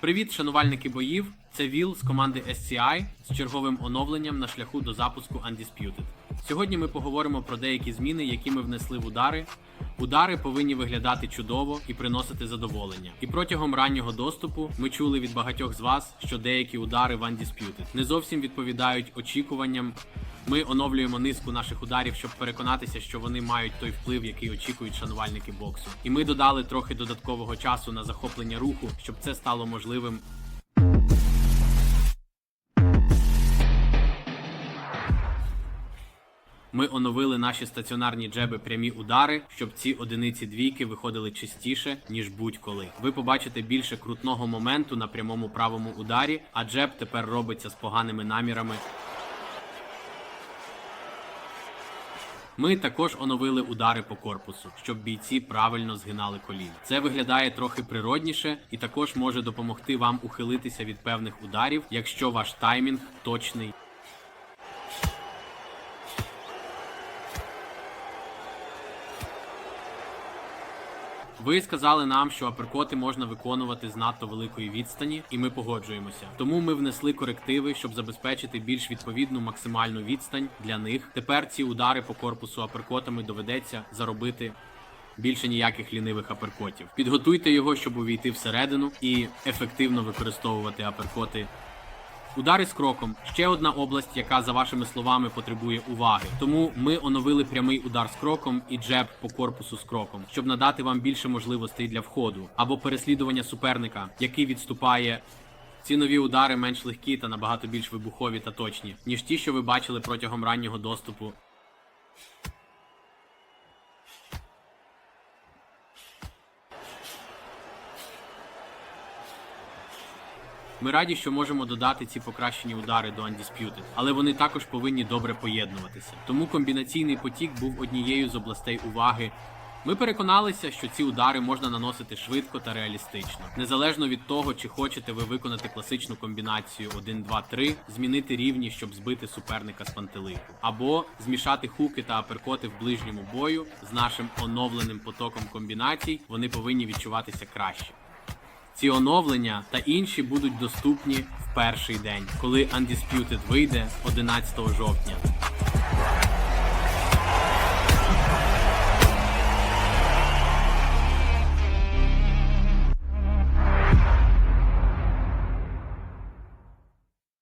Привіт, шанувальники боїв! Це Віл з команди SCI з черговим оновленням на шляху до запуску Undisputed. Сьогодні ми поговоримо про деякі зміни, які ми внесли в удари. Удари повинні виглядати чудово і приносити задоволення. І протягом раннього доступу ми чули від багатьох з вас, що деякі удари в Undisputed не зовсім відповідають очікуванням. Ми оновлюємо низку наших ударів, щоб переконатися, що вони мають той вплив, який очікують шанувальники боксу. І ми додали трохи додаткового часу на захоплення руху, щоб це стало можливим Ми оновили наші стаціонарні джеби прямі удари, щоб ці одиниці двійки виходили частіше, ніж будь-коли. Ви побачите більше крутного моменту на прямому правому ударі, а джеб тепер робиться з поганими намірами. Ми також оновили удари по корпусу, щоб бійці правильно згинали коліна. Це виглядає трохи природніше і також може допомогти вам ухилитися від певних ударів, якщо ваш таймінг точний. Ви сказали нам, що аперкоти можна виконувати з надто великої відстані, і ми погоджуємося. Тому ми внесли корективи, щоб забезпечити більш відповідну максимальну відстань для них. Тепер ці удари по корпусу аперкотами доведеться заробити. Більше ніяких лінивих аперкотів. Підготуйте його, щоб увійти всередину і ефективно використовувати аперкоти Удари з кроком ще одна область, яка за вашими словами потребує уваги. Тому ми оновили прямий удар з кроком і джеб по корпусу з кроком, щоб надати вам більше можливостей для входу або переслідування суперника, який відступає. Ці нові удари менш легкі та набагато більш вибухові та точні, ніж ті, що ви бачили протягом раннього доступу. Ми раді, що можемо додати ці покращені удари до Undisputed, але вони також повинні добре поєднуватися. Тому комбінаційний потік був однією з областей уваги. Ми переконалися, що ці удари можна наносити швидко та реалістично, незалежно від того, чи хочете ви виконати класичну комбінацію 1-2-3, змінити рівні, щоб збити суперника з пантелику, або змішати хуки та аперкоти в ближньому бою з нашим оновленим потоком комбінацій. Вони повинні відчуватися краще. Ці оновлення та інші будуть доступні в перший день, коли Undisputed вийде 11 жовтня.